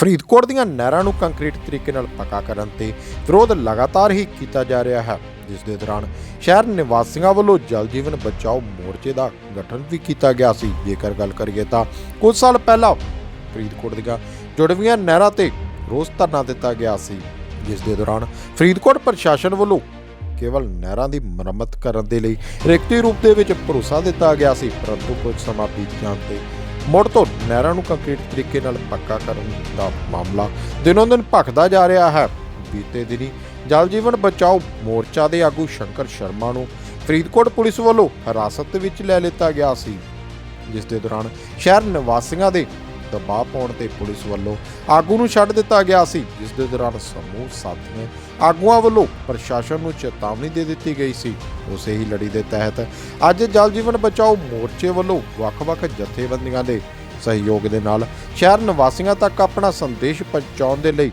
ਫਰੀਦਕੋਟ ਦੀਆਂ ਨਹਿਰਾਂ ਨੂੰ ਕੰਕਰੀਟ ਤਰੀਕੇ ਨਾਲ ਪੱਕਾ ਕਰਨ ਤੇ ਵਿਰੋਧ ਲਗਾਤਾਰ ਹੀ ਕੀਤਾ ਜਾ ਰਿਹਾ ਹੈ, ਜਿਸ ਦੇ ਦੌਰਾਨ ਸ਼ਹਿਰ ਨਿਵਾਸੀਆਂ ਵੱਲੋਂ ਜਲ ਜੀਵਨ ਬਚਾਓ ਮੋਰਚੇ ਦਾ ਗਠਨ ਵੀ ਕੀਤਾ ਗਿਆ ਸੀ। ਜੇਕਰ ਗੱਲ ਕਰੀਏ ਤਾਂ ਕੁਝ ਸਾਲ ਪਹਿਲਾਂ ਫਰੀਦਕੋਟ ਦੀਆਂ ਜੁੜਵੀਆਂ ਨਹਿਰਾਂ ਤੇ ਰੋਸ ਧਰਨਾ ਦਿੱਤਾ ਗਿਆ ਸੀ, ਜਿਸ ਦੇ ਦੌਰਾਨ ਫਰੀਦਕੋਟ ਪ੍ਰਸ਼ਾਸਨ ਵੱਲੋਂ ਕੇਵਲ ਨਹਿਰਾਂ ਦੀ ਮੁਰੰਮਤ ਕਰਨ ਦੇ ਲਈ ਰਿਕਤੀ ਰੂਪ ਦੇ ਵਿੱਚ ਭਰੋਸਾ ਦਿੱਤਾ ਗਿਆ ਸੀ, ਪਰੰਤੂ ਕੁਝ ਸਮਾਂ ਬੀਤ ਜਾਣ ਤੇ ਮੁੜ ਤੋਂ ਨਹਿਰਾਂ ਨੂੰ ਕੰਕਰੀਟ ਤਰੀਕੇ ਨਾਲ ਪੱਕਾ ਕਰਨ ਦਾ ਮਾਮਲਾ ਦਿਨੋਂ ਦਿਨ ਭਖਦਾ ਜਾ ਰਿਹਾ ਹੈ। ਬੀਤੇ ਦਿਨੀ ਜਲ ਜੀਵਨ ਬਚਾਓ ਮੋਰਚਾ ਦੇ ਆਗੂ ਸ਼ੰਕਰ ਸ਼ਰਮਾ ਨੂੰ ਫਰੀਦਕੋਟ ਪੁਲਿਸ ਵੱਲੋਂ ਹਿਰਾਸਤ ਵਿੱਚ ਲੈ ਲਿੱਤਾ ਗਿਆ ਸੀ। ਜਿਸ ਦੇ ਦੌਰਾਨ ਸ਼ਹਿਰ ਨਿਵਾਸੀਆਂ ਦੇ ਦਬਾਅ ਪਾਉਣ ਤੇ ਪੁਲਿਸ ਵੱਲੋਂ ਆਗੂ ਨੂੰ ਛੱਡ ਦਿੱਤਾ ਗਿਆ ਸੀ, ਜਿਸ ਦੇ ਦੌਰਾਨ ਸਮੂਹ ਸਾਥੀਆਂ ਆਗੂਆਂ ਵੱਲੋਂ ਪ੍ਰਸ਼ਾਸਨ ਨੂੰ ਚੇਤਾਵਨੀ ਦੇ ਦਿੱਤੀ ਗਈ ਸੀ। ਉਸੇ ਹੀ ਲੜੀ ਦੇ ਤਹਿਤ ਅੱਜ ਜਲ ਜੀਵਨ ਬਚਾਓ ਮੋਰਚੇ ਵੱਲੋਂ ਵੱਖ-ਵੱਖ ਜਥੇਬੰਦੀਆਂ ਦੇ ਸਹਿਯੋਗ ਦੇ ਨਾਲ ਸ਼ਹਿਰ ਨਿਵਾਸੀਆਂ ਤੱਕ ਆਪਣਾ ਸੰਦੇਸ਼ ਪਹੁੰਚਾਉਣ ਦੇ ਲਈ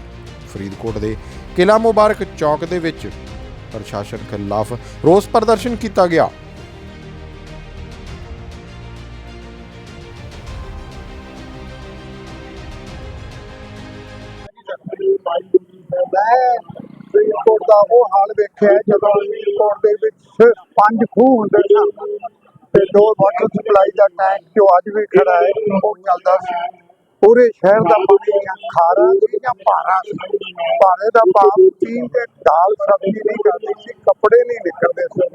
ਫਰੀਦਕੋਟ ਦੇ ਕਿਲਾ ਮੁਬਾਰਕ ਚੌਕ ਦੇ ਵਿੱਚ ਪ੍ਰਸ਼ਾਸਨ ਖਿਲਾਫ ਰੋਸ ਪ੍ਰਦਰਸ਼ਨ ਕੀਤਾ ਗਿਆ। ਮੈਂ ਫਰੀਦਕੋਟ ਦਾ ਉਹ ਹਾਲ ਵੇਖਿਆ ਜਦੋਂ ਫਰੀਦਕੋਟ ਦੇ ਵਿੱਚ ਪੰਜ ਖੂਹ ਹੁੰਦੇ ਸਨ ਤੇ ਦੋ ਵਾਟਰ ਸਪਲਾਈ ਦਾ ਟੈਂਕ ਜੋ ਅੱਜ ਵੀ ਖੜਾ ਹੈ, ਉਹ ਚੱਲਦਾ ਸੀ। ਪੂਰੇ ਸ਼ਹਿਰ ਦਾ ਪਾਣੀ ਜਾਂ ਖਾਰਾ ਸੀ ਜਾਂ ਭਾਰਾ ਸੀ। ਭਾਰੇ ਦਾ ਭਾਵ ਚੀਨ ਤੇ ਦਾਲ ਸਬਜ਼ੀ ਨਹੀਂ ਕਰਦੀ ਸੀ, ਕੱਪੜੇ ਨਹੀਂ ਨਿਕਲਦੇ ਸੀ।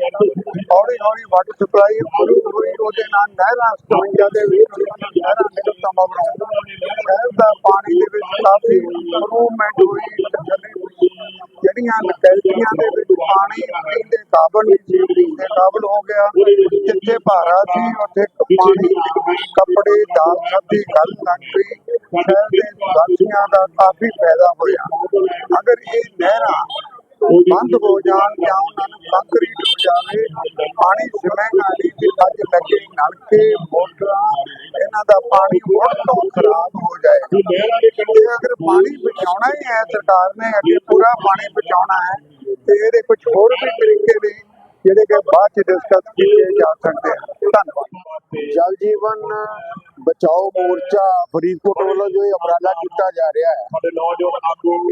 ਹੌਲੀ ਹੌਲੀ ਵਾਟਰ ਸਪਲਾਈ ਸ਼ੁਰੂ ਹੋਈ, ਉਹਦੇ ਨਾਲ ਨਹਿਰਾਂ 57 ਦੇ ਵਿੱਚ, ਨਹਿਰਾਂ ਨਿਕਲਦਾ ਮਗਰੋਂ ਸ਼ਹਿਰ ਦਾ ਪਾਣੀ ਦੇ ਵਿੱਚ ਕਾਫੀ ਇੰਪਰੂਵਮੈਂਟ ਹੋਈ, ਤੇ ਜਿਹੜੀਆਂ ਨਕੈਲਟੀਆਂ ਦੇ ਵਿੱਚ ਪਾਣੀ ਪੀਣ ਕਾਬਲ ਨਹੀਂ ਦੇ ਕਾਬਲ ਹੋ ਗਿਆ। ਜਿੱਥੇ ਭਾਰਾ ਸੀ, ਉੱਥੇ ਪਾਣੀ ਕੱਪੜੇ ਦਾਲ ਸਬਜ਼ੀ ਗੱਲ ਲੱਗ ਪਈ ਸ਼ਹਿਰ ਦੇ ਵਾਸੀਆਂ ਦਾ ਕਾਫੀ ਫਾਇਦਾ ਹੋਇਆ। ਅਗਰ ਇਹ ਨਹਿਰਾਂ ਬੰਦ ਹੋ ਜਾਣ ਜਾਂ ਉਹਨਾਂ ਨੂੰ ਕੰਕਰੀਟ ਹੋ ਜਾਵੇ ਪਾਣੀ ਸਿਮੈਂਗਾ ਦੀ ਤੇ ਅੱਜ ਲੱਗੇ ਨਲਕੇ ਮੋਟਰਾਂ ਇਹਨਾਂ ਦਾ ਪਾਣੀ ਬਹੁਤ ਤੋਂ ਖਰਾਬ ਹੋ ਜਾਏਗਾ। ਤੇ ਅਗਰ ਪਾਣੀ ਬਚਾਉਣਾ ਹੀ ਹੈ ਸਰਕਾਰ ਨੇ ਅੱਗੇ ਪੂਰਾ ਪਾਣੀ ਬਚਾਉਣਾ ਹੈ ਤੇ ਇਹਦੇ ਕੁਝ ਹੋਰ ਵੀ ਤਰੀਕੇ ਨੇ ਜਿਹੜੇ ਕਿ ਬਾਅਦ ਚ ਡਿਸਕਸ ਕੀਤੇ ਜਾ ਸਕਦੇ ਹਨ ਧੰਨਵਾਦ। ਜਲ ਜੀਵਨ ਬਚਾਓ ਮੋਰਚਾ ਫਰੀਦਕੋਟ ਵੱਲੋਂ ਜੋ ਇਹ ਉਪਰਾਲਾ ਕੀਤਾ ਜਾ ਰਿਹਾ ਹੈ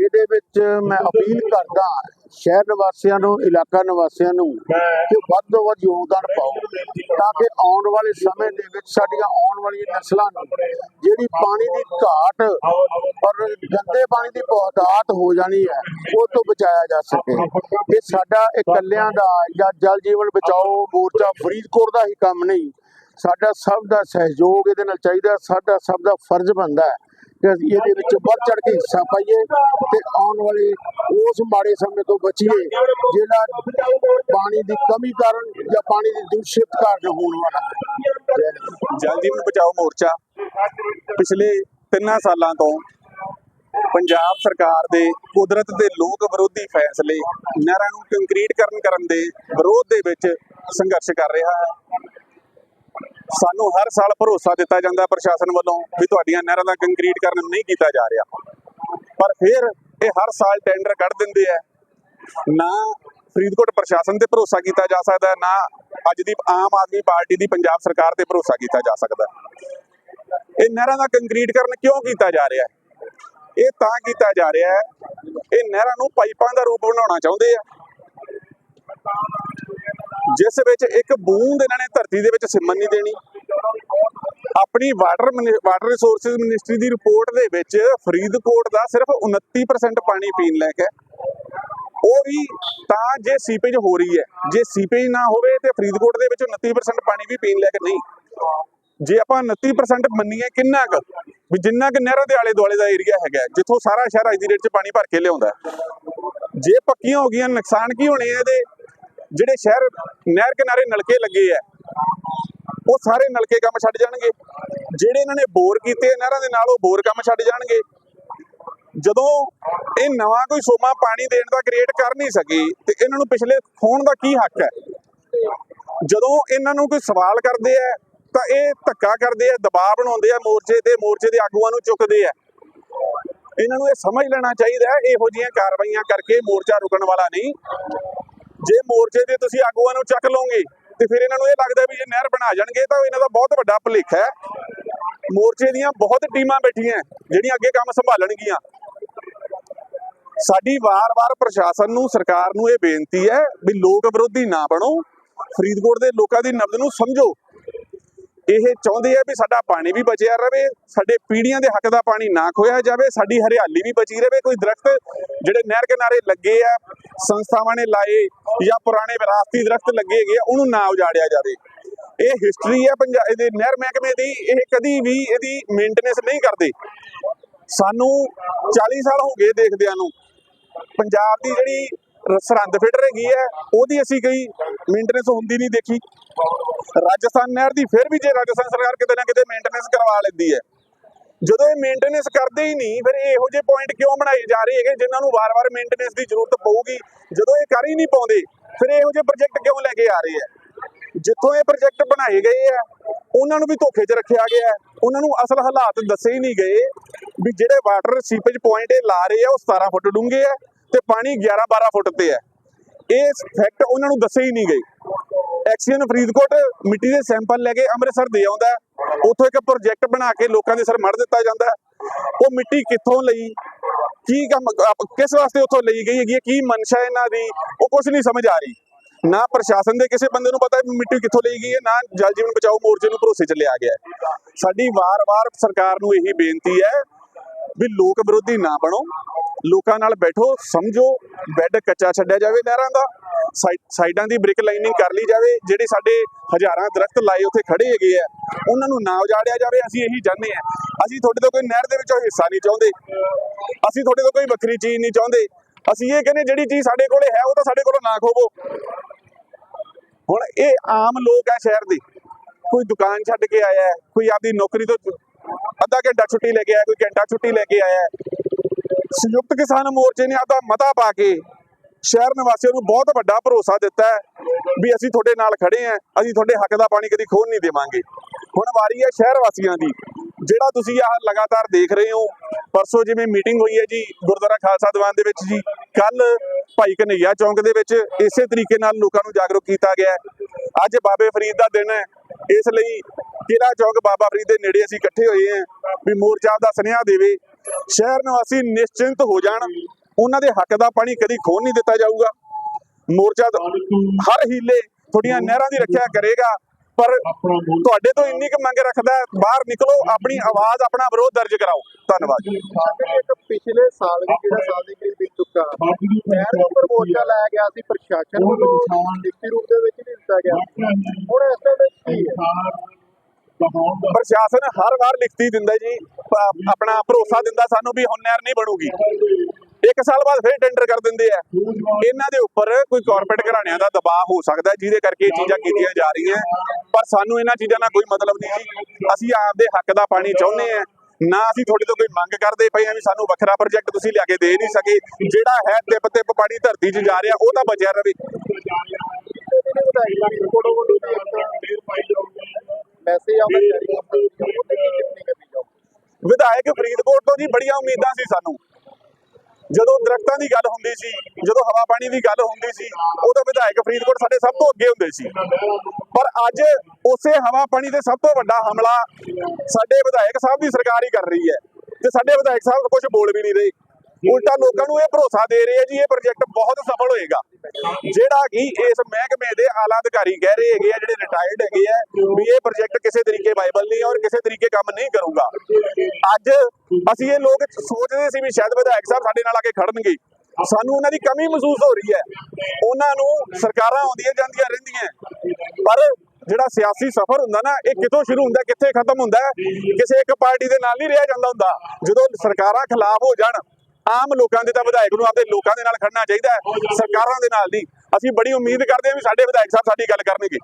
ਇਹਦੇ ਵਿੱਚ ਮੈਂ ਅਪੀਲ ਕਰਦਾ ਸ਼ਹਿਰ ਨਿਵਾਸੀਆਂ ਨੂੰ ਇਲਾਕਾ ਨਿਵਾਸੀਆਂ ਨੂੰ ਕਿ ਵੱਧ ਤੋਂ ਵੱਧ ਯੋਗਦਾਨ ਪਾਓ ਤਾਂ ਕਿ ਆਉਣ ਵਾਲੇ ਸਮੇਂ ਦੇ ਵਿੱਚ ਸਾਡੀਆਂ ਆਉਣ ਵਾਲੀਆਂ ਨਸਲਾਂ ਨੂੰ ਜਿਹੜੀ ਪਾਣੀ ਦੀ ਘਾਟ ਔਰ ਗੰਦੇ ਪਾਣੀ ਦੀ ਬਹੁਤਾਤ ਹੋ ਜਾਣੀ ਹੈ ਉਹ ਤੋਂ ਬਚਾਇਆ ਜਾ ਸਕੇ। ਇਹ ਸਾਡਾ ਇਕੱਲਿਆਂ ਦਾ ਜਾਂ ਜਲ ਜੀਵਨ ਬਚਾਓ ਮੋਰਚਾ ਫਰੀਦਕੋਟ ਦਾ ਹੀ ਕੰਮ ਨਹੀਂ। ਸਾਡਾ ਸਭ ਦਾ ਸਹਿਯੋਗ ਇਹਦੇ ਨਾਲ ਚਾਹੀਦਾ ਸਾਡਾ ਸਭ ਦਾ ਫਰਜ਼ ਬਣਦਾ ਹੈ। ਕਿ ਅਸੀਂ ਇਹਦੇ ਵਿੱਚ ਵੱਧ ਚੜ ਕੇ ਹਿੱਸਾ ਪਾਈਏ ਤੇ ਆਉਣ ਵਾਲੇ ਉਸ ਮਾੜੇ ਸਮੇਂ ਤੋਂ ਬਚੀਏ ਜਿਹੜਾ ਪਾਣੀ ਦੀ ਕਮੀ ਕਾਰਨ ਜਾਂ ਪਾਣੀ ਦੀ ਦੂਸ਼ਿਤ ਕਾਰਨ ਹੋਣ ਵਾਲਾ ਹੈ ਜੈ ਹਿੰਦ। ਜਲ ਜੀਵਨ ਬਚਾਓ ਮੋਰਚਾ ਪਿਛਲੇ 3 ਸਾਲਾਂ ਤੋਂ ਪੰਜਾਬ ਸਰਕਾਰ ਦੇ ਕੁਦਰਤ ਦੇ ਲੋਕ ਵਿਰੋਧੀ ਫੈਸਲੇ ਨਹਿਰਾਂ ਨੂੰ ਕੰਕਰੀਟਕਰਨ ਕਰਨ ਦੇ ਵਿਰੋਧ ਦੇ ਵਿੱਚ ਸੰਘਰਸ਼ ਕਰ ਰਿਹਾ ਹੈ ਸਾਨੂੰ ਹਰ ਸਾਲ ਭਰੋਸਾ ਦਿੱਤਾ ਜਾਂਦਾ ਪ੍ਰਸ਼ਾਸਨ ਵੱਲੋਂ ਵੀ ਤੁਹਾਡੀਆਂ ਨਹਿਰਾਂ ਦਾ ਕੰਕਰੀਟ ਕਰਨ ਨਹੀਂ ਕੀਤਾ ਜਾ ਰਿਹਾ। ਪਰ ਫਿਰ ਇਹ ਹਰ ਸਾਲ ਟੈਂਡਰ ਕੱਢ ਦਿੰਦੇ ਆ। ਨਾ ਫਰੀਦਕੋਟ ਪ੍ਰਸ਼ਾਸਨ ਤੇ ਭਰੋਸਾ ਕੀਤਾ ਜਾ ਸਕਦਾ, ਨਾ ਅੱਜ ਦੀ ਆਮ ਆਦਮੀ ਪਾਰਟੀ ਦੀ ਪੰਜਾਬ ਸਰਕਾਰ ਤੇ ਭਰੋਸਾ ਕੀਤਾ ਜਾ ਸਕਦਾ। ਇਹ ਨਹਿਰਾਂ ਦਾ ਕੰਕਰੀਟਕਰਨ ਕਿਉਂ ਕੀਤਾ ਜਾ ਰਿਹਾ? ਹੈ ਇਹ ਤਾਂ ਕੀਤਾ ਜਾ ਰਿਹਾ ਹੈ, ਇਹ ਨਹਿਰਾਂ ਨੂੰ ਪਾਈਪਾਂ ਦਾ ਰੂਪ ਬਣਾਉਣਾ ਚਾਹੁੰਦੇ ਆ। ਜਿਸ ਵਿੱਚ ਇੱਕ ਬੂੰਦ ਇਹਨਾਂ ਨੇ ਧਰਤੀ ਦੇ ਵਿੱਚ ਸਿਮਣ ਨਹੀਂ ਦੇਣੀ। ਆਪਣੀ ਵਾਟਰ ਵਾਟਰ ਰਿਸੋਰਸਸ ਮਿਨਿਸਟਰੀ ਦੀ ਰਿਪੋਰਟ ਦੇ ਵਿੱਚ ਫਰੀਦਕੋਟ ਦਾ ਸਿਰਫ 29% ਪਾਣੀ ਪੀਣ ਲਾਇਕ ਹੈ ਉਹ ਵੀ ਤਾਂ ਜੇ ਸੀਪੇਜ ਹੋ ਰਹੀ ਹੈ। ਜੇ ਸੀਪੇਜ ਨਾ ਹੋਵੇ ਤੇ ਫਰੀਦਕੋਟ ਦੇ ਵਿੱਚ 29% ਪਾਣੀ ਵੀ ਪੀਣ ਲਾਇਕ ਨਹੀਂ। ਜੇ ਆਪਾਂ 29% ਮੰਨੀਏ ਕਿੰਨਾ ਕੁ, ਵੀ ਜਿੰਨਾ ਕਿ ਨਹਿਰਾਂ ਦੇ ਆਲੇ ਦੁਆਲੇ ਦਾ ਏਰੀਆ ਹੈਗਾ, ਜਿੱਥੋਂ ਸਾਰਾ ਸ਼ਹਿਰ ਅੱਜ ਦੀ ਡੇਟ 'ਚ ਪਾਣੀ ਭਰ ਕੇ ਲਿਆਉਂਦਾ ਜੇ ਪੱਕੀਆਂ ਹੋ ਗਈਆਂ, ਨੁਕਸਾਨ ਕੀ ਹੋਣੇ ਆ ਇਹਦੇ? ਜਿਹੜੇ ਸ਼ਹਿਰ, ਨਹਿਰ ਕਿਨਾਰੇ ਨਲਕੇ ਲੱਗੇ ਆ, ਉਹ ਸਾਰੇ ਨਲਕੇ ਕੰਮ ਛੱਡ ਜਾਣਗੇ। ਜਿਹੜੇ ਇਹਨਾਂ ਨੇ ਬੋਰ ਕੀਤੇ ਨਹਿਰਾਂ ਦੇ ਨਾਲ, ਉਹ ਬੋਰ ਕੰਮ ਛੱਡ ਜਾਣਗੇ। ਜਦੋਂ ਇਹ ਨਵਾਂ ਕੋਈ ਸੋਮਾ ਪਾਣੀ ਦੇਣ ਦਾ ਕ੍ਰੀਏਟ ਕਰ ਨਹੀਂ ਸਕੀ, ਤੇ ਇਹਨਾਂ ਨੂੰ ਪਿਛਲੇ ਖੋਣ ਦਾ ਕੀ ਹੱਕ ਹੈ? ਜਦੋਂ ਇਹਨਾਂ ਨੂੰ ਕੋਈ ਸਵਾਲ ਕਰਦੇ ਆ, ਤਾਂ ਇਹ ਧੱਕਾ ਕਰਦੇ ਆ, ਦਬਾਅ ਬਣਾਉਂਦੇ ਆ, ਮੋਰਚੇ ਤੇ ਮੋਰਚੇ ਦੇ ਆਗੂਆਂ ਨੂੰ ਚੁੱਕਦੇ ਆ। ਇਹਨਾਂ ਨੂੰ ਇਹ ਸਮਝ ਲੈਣਾ ਚਾਹੀਦਾ, ਇਹੋ ਜਿਹੀਆਂ ਕਾਰਵਾਈਆਂ ਕਰਕੇ ਮੋਰਚਾ ਰੁਕਣ ਵਾਲਾ ਨਹੀਂ। ਜੇ ਮੋਰਚੇ ਦੇ ਤੁਸੀਂ ਆਗੂਆਂ ਨੂੰ ਚੱਕ ਲਓਗੇ ਤੇ ਫਿਰ ਇਹਨਾਂ ਨੂੰ ਇਹ ਲੱਗਦਾ ਵੀ ਜੇ ਨਹਿਰ ਬਣਾ ਜਾਣਗੇ ਤਾਂ ਇਹਨਾਂ ਦਾ ਬਹੁਤ ਵੱਡਾ ਭੁਲੇਖਾ ਹੈ। ਮੋਰਚੇ ਦੀਆਂ ਬਹੁਤ ਟੀਮਾਂ ਬੈਠੀਆਂ ਜਿਹੜੀਆਂ ਅੱਗੇ ਕੰਮ ਸੰਭਾਲਣਗੀਆਂ। ਸਾਡੀ ਵਾਰ-ਵਾਰ ਪ੍ਰਸ਼ਾਸਨ ਨੂੰ, ਸਰਕਾਰ ਨੂੰ ਇਹ ਬੇਨਤੀ ਹੈ ਵੀ ਲੋਕ ਵਿਰੋਧੀ ਨਾ ਬਣੋ। ਫਰੀਦਕੋਟ ਦੇ ਲੋਕਾਂ ਦੀ ਨਬਜ਼ ਨੂੰ ਸਮਝੋ। ਇਹ ਚਾਹੁੰਦੇ ਆ ਵੀ ਸਾਡਾ ਪਾਣੀ ਵੀ ਬਚਿਆ ਰਵੇ, ਸਾਡੇ ਪੀੜੀਆਂ ਦੇ ਹੱਕ ਦਾ ਪਾਣੀ ਨਾ ਖੋਇਆ ਜਾਵੇ, ਸਾਡੀ ਹਰਿਆਲੀ ਵੀ ਬਚੀ ਰਵੇ। ਕੋਈ ਦਰਖਤ ਜਿਹੜੇ ਨਹਿਰ ਕਿਨਾਰੇ ਲੱਗੇ ਆ, ਸੰਸਥਾਵਾਂ ਨੇ ਲਾਏ ਜਾਂ ਪੁਰਾਣੇ ਵਿਰਾਸਤੀ ਦਰਖਤ ਲੱਗੇ ਹੈਗੇ ਉਹਨੂੰ ਨਾ ਉਜਾੜਿਆ ਜਾਵੇ। ਇਹ ਹਿਸਟਰੀ ਹੈ ਪੰਜਾਬ ਦੇ ਨਹਿਰ ਮਹਿਕਮੇ ਦੀ, ਇਹ ਕਦੀ ਵੀ ਇਹਦੀ ਮੇਨਟੇਨੈਂਸ ਨਹੀਂ ਕਰਦੇ। ਸਾਨੂੰ 40 ਸਾਲ ਹੋ ਗਏ ਦੇਖਦਿਆਂ ਨੂੰ। ਪੰਜਾਬ ਦੀ ਜਿਹੜੀ ਰ- ਸਰਹੰਦ ਫਿਟਰ ਹੈਗੀ ਹੈ, ਉਹਦੀ ਅਸੀਂ ਕਈ ਮੇਨਟੇਨੈਂਸ ਹੁੰਦੀ ਨਹੀਂ ਦੇਖੀ। ਰਾਜਸਥਾਨ ਨਹਿਰ ਦੀ ਫਿਰ ਵੀ ਜੇ ਰਾਜਸਥਾਨ ਸਰਕਾਰ ਕਿਤੇ ਨਾ ਕਿਤੇ ਮੇਨਟੇਨੈਂਸ ਕਰਵਾ ਲੈਂਦੀ ਹੈ। ਜਦੋਂ ਇਹ ਮੇਨਟੇਨੈਂਸ ਕਰਦੇ ਹੀ ਨਹੀਂ, ਫਿਰ ਇਹੋ ਜਿਹੇ ਪੁਆਇੰਟ ਕਿਉਂ ਬਣਾਏ ਜਾ ਰਹੇ ਹੈਗੇ ਜਿਨ੍ਹਾਂ ਨੂੰ ਵਾਰ-ਵਾਰ ਮੇਨਟੇਨੈਂਸ ਦੀ ਜ਼ਰੂਰਤ ਪਊਗੀ? ਜਦੋਂ ਇਹ ਕਰ ਹੀ ਨਹੀਂ ਪਾਉਂਦੇ, ਫਿਰ ਇਹੋ ਜਿਹੇ ਪ੍ਰੋਜੈਕਟ ਕਿਉਂ ਲੈ ਕੇ ਆ ਰਹੇ ਹੈ? ਜਿੱਥੋਂ ਇਹ ਪ੍ਰੋਜੈਕਟ ਬਣਾਏ ਗਏ ਆ ਉਹਨਾਂ ਨੂੰ ਵੀ ਧੋਖੇ 'ਚ ਰੱਖਿਆ ਗਿਆ ਉਹਨਾਂ ਨੂੰ ਅਸਲ ਹਾਲਾਤ ਦੱਸੇ ਹੀ ਨਹੀਂ ਗਏ ਵੀ ਜਿਹੜੇ ਵਾਟਰ ਸੀਪੇਜ ਪੁਆਇੰਟ ਇਹ ਲਾ ਰਹੇ ਆ, ਉਹ 17 ਫੁੱਟ ਡੂੰਘੇ ਆ ਤੇ ਪਾਣੀ 11 12 ਫੁੱਟ ਤੇ ਹੈ। ਇਹ ਫੈਕਟ ਉਹਨਾਂ ਨੂੰ ਦੱਸੇ ਹੀ ਨਹੀਂ ਗਏ। ਐਕਸੀਅਨ ਫਰੀਦਕੋਟ ਮਿੱਟੀ ਦੇ ਸੈਂਪਲ ਲੈ ਕੇ ਅੰਮ੍ਰਿਤਸਰ ਦੇ ਆਉਂਦਾ ਉੱਥੋਂ ਇੱਕ ਪ੍ਰੋਜੈਕਟ ਬਣਾ ਕੇ ਲੋਕਾਂ ਦੇ ਸਿਰ ਮੜ ਦਿੱਤਾ ਜਾਂਦਾ ਉਹ ਮਿੱਟੀ ਕਿੱਥੋਂ ਲਈ? ਕੀ ਕੰਮ ਕਿਸ ਵਾਸਤੇ ਉੱਥੋਂ ਲਈ ਗਈ ਹੈਗੀ ਹੈ? ਕੀ ਮਨਸ਼ਾ ਇਹਨਾਂ ਦੀ? ਉਹ ਕੁਝ ਨਹੀਂ ਸਮਝ ਆ ਰਹੀ। ਨਾ ਪ੍ਰਸ਼ਾਸਨ ਦੇ ਕਿਸੇ ਬੰਦੇ ਨੂੰ ਪਤਾ ਮਿੱਟੀ ਕਿੱਥੋਂ ਲਈ ਗਈ ਹੈ, ਨਾ ਜਲ ਜੀਵਨ ਬਚਾਓ ਮੋਰਚੇ ਨੂੰ ਭਰੋਸੇ ਚ ਲਿਆ ਗਿਆ ਸਾਡੀ ਵਾਰ-ਵਾਰ ਸਰਕਾਰ ਨੂੰ ਇਹੀ ਬੇਨਤੀ ਹੈ ਵੀ ਲੋਕ ਵਿਰੋਧੀ ਨਾ ਬਣੋ। ਲੋਕਾਂ ਨਾਲ ਬੈਠੋ, ਸਮਝੋ, ਬੈੱਡ ਕੱਚਾ ਛੱਡਿਆ ਜਾਵੇ ਨਹਿਰਾਂ ਦਾ, ਸਾਈ- ਸਾਈਡਾਂ ਦੀ ਬ੍ਰਿਕ ਲਾਈਨਿੰਗ ਕਰ ਲਈ ਜਾਵੇ, ਜਿਹੜੇ ਸਾਡੇ ਹਜ਼ਾਰਾਂ ਦਰਖਤ ਲਾਏ ਉੱਥੇ ਖੜੇ ਹੈਗੇ ਆ, ਉਹਨਾਂ ਨੂੰ ਨਾ ਉਜਾੜਿਆ ਜਾਵੇ, ਅਸੀਂ ਇਹੀ ਚਾਹੁੰਦੇ ਆ ਅਸੀਂ ਤੁਹਾਡੇ ਤੋਂ ਕੋਈ ਨਹਿਰ ਦੇ ਵਿੱਚੋਂ ਹਿੱਸਾ ਨਹੀਂ ਚਾਹੁੰਦੇ। ਅਸੀਂ ਤੁਹਾਡੇ ਤੋਂ ਕੋਈ ਵੱਖਰੀ ਚੀਜ਼ ਨਹੀਂ ਚਾਹੁੰਦੇ। ਅਸੀਂ ਇਹ ਕਹਿੰਦੇ ਜਿਹੜੀ ਚੀਜ਼ ਸਾਡੇ ਕੋਲੇ ਹੈ, ਉਹ ਤਾਂ ਸਾਡੇ ਕੋਲੋਂ ਨਾ ਖੋਵੋ। ਹੁਣ ਇਹ ਆਮ ਲੋਕ ਹੈ ਸ਼ਹਿਰ ਦੇ। ਕੋਈ ਦੁਕਾਨ ਛੱਡ ਕੇ ਆਇਆ, ਕੋਈ ਆਪਦੀ ਨੌਕਰੀ ਤੋਂ ਅੱਧਾ ਘੰਟਾ ਛੁੱਟੀ ਲੈ ਕੇ ਆਇਆ, ਕੋਈ ਘੰਟਾ ਛੁੱਟੀ ਲੈ ਕੇ ਆਇਆ। ਸੰਯੁਕਤ ਕਿਸਾਨ ਮੋਰਚੇ ਨੇ ਆਪਦਾ ਮਤਾ ਪਾ ਕੇ ਸ਼ਹਿਰ ਨਿਵਾਸੀਆਂ ਨੂੰ ਬਹੁਤ ਵੱਡਾ ਭਰੋਸਾ ਦਿੱਤਾ ਹੈ ਵੀ ਅਸੀਂ ਤੁਹਾਡੇ ਨਾਲ ਖੜੇ ਆਂ ਅਸੀਂ ਤੁਹਾਡੇ ਹੱਕ ਦਾ ਪਾਣੀ ਕਦੀ ਖੋਹ ਨਹੀਂ ਦੇਵਾਂਗੇ। ਹੁਣ ਵਾਰੀ ਹੈ ਸ਼ਹਿਰ ਵਾਸੀਆਂ ਦੀ, ਜਿਹੜਾ ਤੁਸੀਂ ਆਹ ਲਗਾਤਾਰ ਦੇਖ ਰਹੇ ਹੋ, ਪਰਸੋਂ ਜਿਵੇਂ ਮੀਟਿੰਗ ਹੋਈ ਹੈ ਜੀ ਗੁਰਦੁਆਰਾ ਖਾਲਸਾ ਦੀਵਾਨ ਦੇ ਵਿੱਚ ਜੀ, ਕੱਲ ਭਾਈ ਕਨਈਆ ਚੌਂਕ ਦੇ ਵਿੱਚ ਇਸੇ ਤਰੀਕੇ ਨਾਲ ਲੋਕਾਂ ਨੂੰ ਜਾਗਰੂਕ ਕੀਤਾ ਗਿਆ ਅੱਜ ਬਾਬੇ ਫਰੀਦ ਦਾ ਦਿਨ ਹੈ, ਇਸ ਲਈ ਕਿਲਾ ਚੌਂਕ ਬਾਬਾ ਫਰੀਦ ਦੇ ਨੇੜੇ ਅਸੀਂ ਇਕੱਠੇ ਹੋਏ ਹਾਂ ਵੀ ਮੋਰਚਾ ਦਾ ਸੁਨੇਹਾ ਦੇਵੇ ਸ਼ਹਿਰ ਨਿਵਾਸੀ ਨਿਸ਼ਚਿੰਤ ਹੋ ਜਾਣ। ਉਹਨਾਂ ਦੇ ਹੱਕ ਦਾ ਪਾਣੀ ਕਦੀ ਖੋਹ ਨਹੀਂ ਦਿੱਤਾ ਜਾਊਗਾ। ਮੋਰਚਾ ਹਰ ਹੀਲੇ ਤੁਹਾਡੀਆਂ ਨਹਿਰਾਂ ਦੀ ਰੱਖਿਆ ਕਰੇਗਾ, ਪਰ ਤੁਹਾਡੇ ਤੋਂ ਇੰਨੀ ਕੁ ਮੰਗ ਰੱਖਦਾ ਬਾਹਰ ਨਿਕਲੋ, ਆਪਣੀ ਆਵਾਜ਼, ਆਪਣਾ ਵਿਰੋਧ ਦਰਜ ਕਰਾਓ। ਧੰਨਵਾਦ। ਪਿਛਲੇ ਸਾਲ ਵੀ ਜਿਹੜਾ ਸਾਲ ਦੇ ਕਰੀਬ ਬੀਤ ਚੁੱਕਾ। ਸ਼ਹਿਰ ਉੱਪਰ ਮੋਰਚਾ ਲਾਇਆ ਗਿਆ ਸੀ, ਪ੍ਰਸ਼ਾਸਨ ਵੱਲੋਂ ਲਿਖਤੀ ਰੂਪ ਦੇ ਵਿੱਚ ਨਹੀਂ ਦਿੱਤਾ ਗਿਆ। ਹੁਣ ਇਸ ਦੇ ਕੀ ਹੈ? ਪ੍ਰਸ਼ਾਸਨ ਹਰ ਵਾਰ ਲਿਖਤੀ ਦਿੰਦਾ ਜੀ, ਪ- ਆਪਣਾ ਭਰੋਸਾ ਦਿੰਦਾ ਸਾਨੂੰ ਵੀ ਹੁਣ ਨਹਿਰ ਨਹੀਂ ਬਣੂਗੀ। ਇੱਕ ਸਾਲ ਬਾਅਦ ਫਿਰ ਟੈਂਡਰ ਕਰ ਦਿੰਦੇ ਆ। ਇਹਨਾਂ ਦੇ ਉੱਪਰ ਕੋਈ ਕਾਰਪੋਰੇਟ ਘਰਾਣਿਆਂ ਦਾ ਦਬਾਅ ਹੋ ਸਕਦਾ, ਜਿਹਦੇ ਕਰਕੇ ਇਹ ਚੀਜ਼ਾਂ ਕੀਤੀਆਂ ਜਾ ਰਹੀਆਂ। ਪਰ ਸਾਨੂੰ ਇਹਨਾਂ ਚੀਜ਼ਾਂ ਨਾਲ ਕੋਈ ਮਤਲਬ ਨਹੀਂ ਜੀ। ਅਸੀਂ ਆਪਦੇ ਹੱਕ ਦਾ ਪਾਣੀ ਚਾਹੁੰਦੇ ਆ। ਨਾ ਅਸੀਂ ਤੁਹਾਡੇ ਤੋਂ ਕੋਈ ਮੰਗ ਕਰਦੇ ਪਏ ਆ ਵੀ ਸਾਨੂੰ ਵੱਖਰਾ ਪ੍ਰੋਜੈਕਟ ਤੁਸੀਂ ਲਿਆ ਕੇ ਦੇ ਨਹੀਂ ਸਕੇ। ਜਿਹੜਾ ਹੈ ਤਿੱਪ ਤਿੱਪ ਪਾਣੀ ਧਰਤੀ 'ਚ ਜਾ ਰਿਹਾ, ਉਹ ਤਾਂ ਬਚਿਆ ਰਹੇ। ਆਉਂਦਾ ਜਾਰੀ ਕਰਨੀ ਕਰਨੀ ਜਾਊਗੀ ਵਿਧਾਇਕ ਫਰੀਦਕੋਟ ਤੋਂ ਜੀ ਬੜੀਆਂ ਉਮੀਦਾਂ ਸੀ ਸਾਨੂੰ। ਜਦੋਂ ਦਰਖਤਾਂ ਦੀ ਗੱਲ ਹੁੰਦੀ ਸੀ ਜਦੋਂ ਹਵਾ ਪਾਣੀ ਦੀ ਗੱਲ ਹੁੰਦੀ ਸੀ ਉਦੋਂ ਵਿਧਾਇਕ ਫਰੀਦਕੋਟ ਸਾਡੇ ਸਭ ਤੋਂ ਅੱਗੇ ਹੁੰਦੇ ਸੀ। ਪਰ ਅੱਜ ਉਸੇ ਹਵਾ ਪਾਣੀ ਦੇ ਸਭ ਤੋਂ ਵੱਡਾ ਹਮਲਾ ਸਾਡੇ ਵਿਧਾਇਕ ਸਾਹਿਬ ਦੀ ਸਰਕਾਰ ਹੀ ਕਰ ਰਹੀ ਹੈ। ਤੇ ਸਾਡੇ ਵਿਧਾਇਕ ਸਾਹਿਬ ਕੁਝ ਬੋਲ ਵੀ ਨਹੀਂ ਰਹੇ। ਉਲਟਾ ਲੋਕਾਂ ਨੂੰ ਇਹ ਭਰੋਸਾ ਦੇ ਰਹੇ ਆ ਜੀ, ਇਹ ਪ੍ਰੋਜੈਕਟ ਬਹੁਤ ਸਫਲ ਹੋਏਗਾ। ਜਿਹੜਾ ਕਿ ਇਸ ਮਹਿਕਮੇ ਦੇ ਆਲਾ ਅਧਿਕਾਰੀ ਕਹਿ ਰਹੇ ਹੈਗੇ ਆ, ਜਿਹੜੇ ਰਿਟਾਇਰਡ ਹੈਗੇ ਆ, ਵੀ ਇਹ ਪ੍ਰੋਜੈਕਟ ਕਿਸੇ ਤਰੀਕੇ ਵਾਇਬਲ ਨਹੀਂ ਔਰ ਕਿਸੇ ਤਰੀਕੇ ਕੰਮ ਨਹੀਂ ਕਰੂਗਾ। ਅੱਜ ਅਸੀਂ ਇਹ ਲੋਕ ਸੋਚਦੇ ਸੀ ਵੀ ਸ਼ਾਇਦ ਵਿਧਾਇਕ ਸਾਹਿਬ ਸਾਡੇ ਨਾਲ ਆ ਕੇ ਖੜਨਗੇ। ਸਾਨੂੰ ਉਹਨਾਂ ਦੀ ਕਮੀ ਮਹਿਸੂਸ ਹੋ ਰਹੀ ਹੈ। ਉਹਨਾਂ ਨੂੰ ਸਰਕਾਰਾਂ ਆਉਂਦੀਆਂ ਜਾਂਦੀਆਂ ਰਹਿੰਦੀਆਂ। ਪਰ ਜਿਹੜਾ ਸਿਆਸੀ ਸਫ਼ਰ ਹੁੰਦਾ ਨਾ, ਇਹ ਕਿੱਥੋਂ ਸ਼ੁਰੂ ਹੁੰਦਾ, ਕਿੱਥੇ ਖਤਮ ਹੁੰਦਾ, ਕਿਸੇ ਇੱਕ ਪਾਰਟੀ ਦੇ ਨਾਲ ਨਹੀਂ ਰਿਹਾ ਜਾਂਦਾ ਹੁੰਦਾ। ਜਦੋਂ ਸਰਕਾਰਾਂ ਖਿਲਾਫ ਹੋ ਜਾਣ ਆਮ ਲੋਕਾਂ ਦੇ ਤਾਂ ਵਿਧਾਇਕ ਨੂੰ ਆਪਦੇ ਲੋਕਾਂ ਦੇ ਨਾਲ ਖੜਨਾ ਚਾਹੀਦਾ ਹੈ ਸਰਕਾਰਾਂ ਦੇ ਨਾਲ ਨਹੀਂ। ਅਸੀਂ ਬੜੀ ਉਮੀਦ ਕਰਦੇ ਹਾਂ ਵੀ ਸਾਡੇ ਵਿਧਾਇਕ ਸਾਹਿਬ ਸਾਡੀ ਗੱਲ ਕਰਨਗੇ।